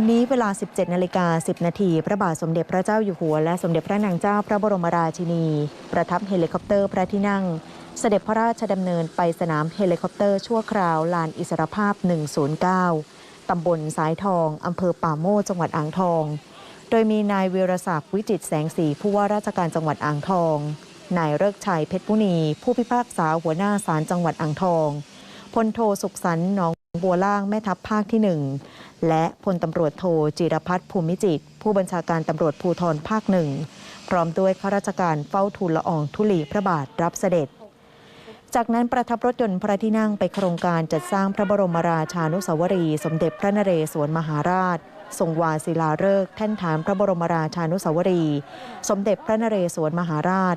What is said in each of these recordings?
วันนี้เวลา 17 นาฬิกา 10 นาที พระบาทสมเด็จพระเจ้าอยู่หัว และสมเด็จพระนางเจ้าพระบรมราชินี ประทับเฮลิคอปเตอร์พระที่นั่ง เสด็จพระราชดำเนินไปสนามเฮลิคอปเตอร์ชั่วคราวลานอิสรภาพ 109 ตำบลสายทอง อำเภอป่าโมกจังหวัดอ่างทอง โดยมีนายเวรศักดิ์วิจิตแสงสีผู้ว่าราชการจังหวัดอ่างทอง นายเลิกชัยเพชรพุนี ผู้พิพากษาหัวหน้าศาลจังหวัดอ่างทองพลโทสุขสันต์หนอง บัวล่างแม่ทัพภาคที่หนึ่งและพลตำรวจโทจิรพัฒน์ภูมิจิต ผู้บัญชาการตำรวจภูธรภาคหนึ่งพร้อมด้วยข้าราชการเฝ้าทูลละอองธุลีพระบาทรับเสด็จ จากนั้นประทับรถยนต์พระที่นั่งไปโครงการจัดสร้างพระบรมราชานุสาวรี สมเด็จพระนเรศวรมหาราช ทรงวาศิลาฤกษ์แท่นฐานพระบรมราชานุสาวรี สมเด็จพระนเรศวรมหาราช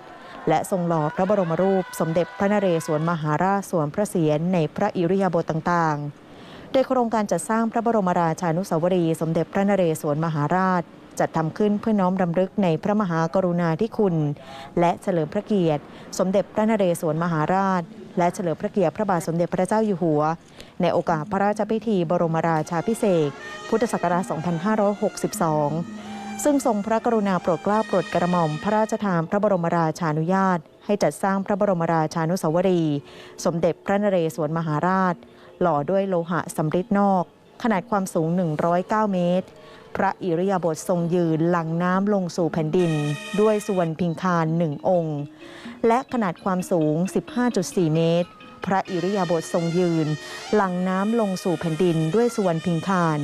และทรงหล่อพระบรมรูป สมเด็จพระนเรศวรมหาราชสวมพระเศียรในพระอิริยาบถต่างๆ โดยโครงการจัดสร้างพระบรมราชานุสาวรี สมเด็จพระนเรศวรมหาราช จัดทำขึ้นเพื่อน้อมรำลึกในพระมหากรุณาธิคุณ และเฉลิมพระเกียรติ สมเด็จพระนเรศวรมหาราช และเฉลิมพระเกียรติพระบาทสมเด็จพระเจ้าอยู่หัว ในโอกาสพระราชพิธีบรมราชาพิเศษพุทธศักราช 2562 ซึ่งทรงพระกรุณาโปรดเกล้าโปรดกระหม่อมพระราชทานพระบรมราชานุญาต ให้จัดสร้างพระบรมราชานุสาวรี สมเด็จพระนเรศวรมหาราช หล่อด้วยโลหะสำริดนอก ขนาดความสูง 109 เมตร พระอิริยาบถทรงยืนหลังน้ำลงสู่แผ่นดิน ด้วยสุวรรณพิงคารหนึ่งองค์ และขนาดความสูง 15.4 เมตร พระอิริยาบถทรงยืน หลังน้ำลงสู่แผ่นดินด้วยสุวรรณพิงคาร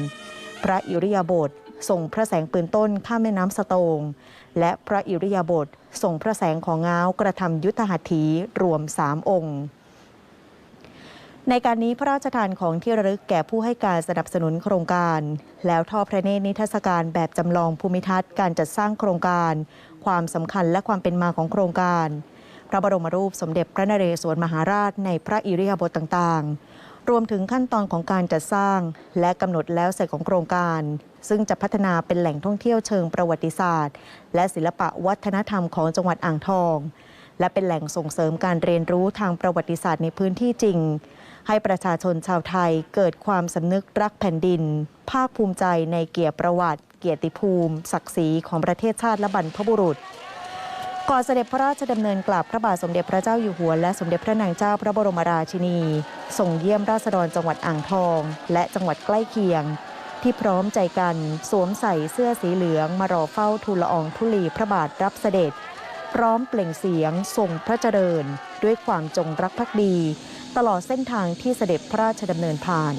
พระอิริยาบถทรงพระแสงปืนต้นข้ามแม่น้ำสะโตง และพระอิริยาบถทรงพระแสงของง้าวกระทำยุทธหัตถีรวมสามองค์ ในการนี้พระราชทานของที่ระลึกแก่ผู้ให้การสนับสนุนโครงการ แล้วทอดพระเนตรนิทรรศการแบบจำลองภูมิทัศน์การจัดสร้างโครงการ ความสำคัญและความเป็นมาของโครงการ พระบรมรูปสมเด็จพระนเรศวรมหาราชในพระอิริยาบถต่างๆ รวมถึงขั้นตอนของการจัดสร้าง และกำหนดแล้วเสร็จของโครงการ ซึ่งจะพัฒนาเป็นแหล่งท่องเที่ยวเชิงประวัติศาสตร์ และศิลปะวัฒนธรรมของจังหวัดอ่างทอง และเป็นแหล่งส่งเสริมการเรียนรู้ทางประวัติศาสตร์ในพื้นที่จริง ให้ประชาชนชาวไทยเกิดความสำนึกรักแผ่นดิน ภาคภูมิใจในเกียรติประวัติ เกียรติภูมิ ศักดิ์ศรีของประเทศชาติและบรรพบุรุษ ก่อนเสด็จพระราชดำเนินกลับพระบาทสมเด็จพระเจ้าอยู่หัว และสมเด็จพระนางเจ้าพระบรมราชินีส่งเยี่ยมราษฎรจังหวัดอ่างทอง และจังหวัดใกล้เคียง ที่พร้อมใจกันสวมใส่เสื้อสีเหลือง มารอเฝ้าทูลละอองธุลีพระบาทรับเสด็จ พร้อมเปล่งเสียงทรงพระเจริญ ด้วยความจงรักภักดี ตลอดเส้นทางที่เสด็จพระราชดำเนินผ่าน